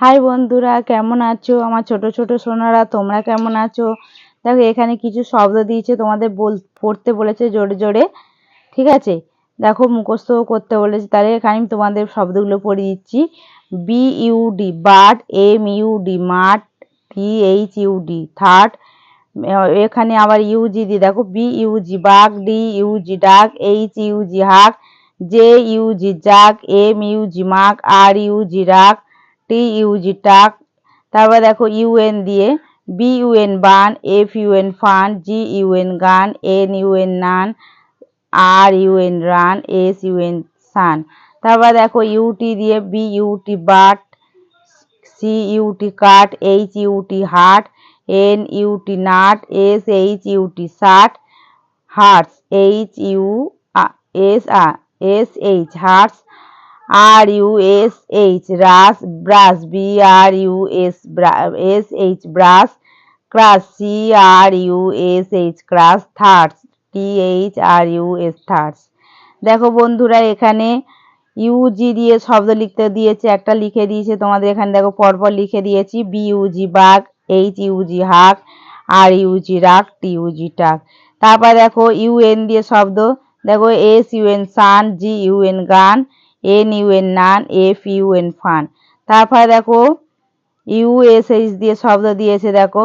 High বন্ধুরা, কেমন আছো? আমার ছোট ছোট সোনারা, তোমরা কেমন আছো? দেখো, এখানে কিছু শব্দ দিয়েছে, তোমাদের বল, পড়তে বলেছে জোরে জোরে। ঠিক আছে? দেখো মুখস্থ করতে বলেছে। তাহলে এখানে আমি তোমাদের শব্দগুলো পড়ে দিচ্ছি। B U D but M U D mud T H UD third এখানে আবার ইউজি দি। দেখো B U G bug D U G dug H U G hug J U G jug M U G mug R U G রাক। টি Yuji টাক, তারপর দেখো UN দিয়ে B U N bun F U N fun G U N gun N U N nun R U N run S U N sun. তারপর দেখো UT দিয়ে B U T but C U T cut H U T hut N U T nut S H U T shut hertz H U S a S H hertz R U S H rush brush B R U S S H brush crush C R U S H crush thrush T H R U S thrush দেখো বন্ধুরা, এখানে Yuji দিয়ে শব্দ লিখতে দিয়েছে, একটা লিখে দিয়েছে, তোমাদের এখানে দেখো পরপর লিখে দিয়েছি B U G bug H U G hug R U G রাক টি ইউজি টাক। তারপর দেখো ইউএন দিয়ে শব্দ, দেখো S U N sun G U N gun N U N nun F U N fun তারপরে দেখো ইউএসএইচ দিয়ে শব্দ দিয়েছে, দেখো।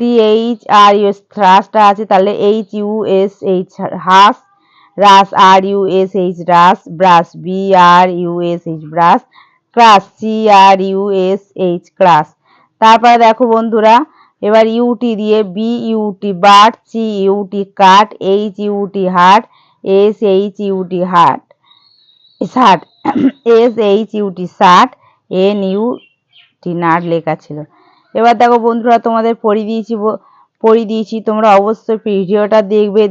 টি এইচ আর ইউএস থ্রাসটা আছে, তাহলে H U S H hush rush R U S H rush brush B R U S H brush crush C R U S H crush তারপরে দেখো বন্ধুরা, এবার ইউটি দিয়ে B U T but C U T cut H U T hut S H U T hut shut S H U T shut N U T, nut লেখা ছিল। এবার দেখো বন্ধুরা, তোমাদের পড়িয়ে দিয়েছি পড়িয়ে দিয়েছি, তোমরা অবশ্যই ভিডিওটা দেখবে